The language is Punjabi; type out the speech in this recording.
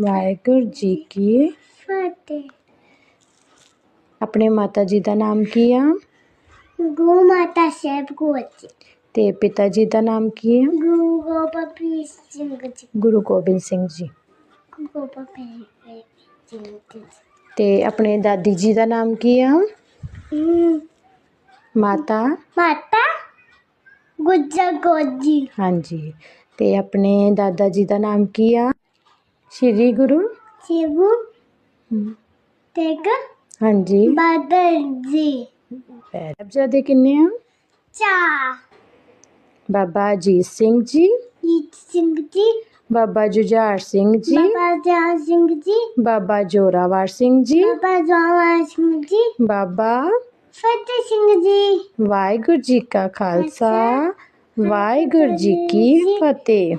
ਵਾਹਿਗੁਰੂ ਜੀ ਕੀ ਫਤਿਹ। ਆਪਣੇ ਮਾਤਾ ਜੀ ਦਾ ਨਾਮ ਕੀ ਆ? ਗੋ ਮਾਤਾ ਸਾਹਿਬ ਕੋਚ ਤੇ ਪਿਤਾ ਜੀ ਦਾ ਨਾਮ ਕੀ ਹੈ ਗੁਰੂ ਗੋਬਿੰਦ ਸਿੰਘ ਜੀ। ਗੁਰੂ ਗੋਬਿੰਦ ਸਿੰਘ ਜੀ। ਗੁਰੂ ਗੋਬਿੰਦ ਸਿੰਘ ਜੀ। ਤੇ ਆਪਣੇ ਦਾਦੀ ਜੀ ਦਾ ਨਾਮ ਕੀ ਆ? ਮਾਤਾ। ਮਾਤਾ ਗੁੱਜਰ ਗੋਜੀ ਹਾਂਜੀ। ਤੇ ਆਪਣੇ ਦਾਦਾ ਜੀ ਦਾ ਨਾਮ ਕੀ ਆ? ਸ਼੍ਰੀ ਗੁਰੂ ਸ਼ਿਵੂ ਤੇਗ ਹਾਂਜੀ। ਬਾਦਰ ਜੀ। ਸਾਹਿਬਜ਼ਾਦੇ ਕਿੰਨੇ ਆ? ਚਾ ਬਾਬਾ ਅਜੀਤ ਸਿੰਘ ਜੀ। ਜੀਤ ਸਿੰਘ ਜੀ। ਬਾਬਾ ਜੁਝਾਰ ਸਿੰਘ ਜੀ। ਬਾਬਾ ਜਾਨ ਸਿੰਘ ਜੀ। ਬਾਬਾ ਜੋਰਾਵਰ ਸਿੰਘ ਜੀ। ਬਾਬਾ ਜਵਾਨ ਸਿੰਘ ਜੀ। ਬਾਬਾ ਫਤਿਹ ਸਿੰਘ ਜੀ। ਵਾਹਿਗੁਰੂ ਜੀ ਕਾ ਖਾਲਸਾ। ਵਾਹਿਗੁਰੂ ਜੀ ਕੀ ਫਤਿਹ।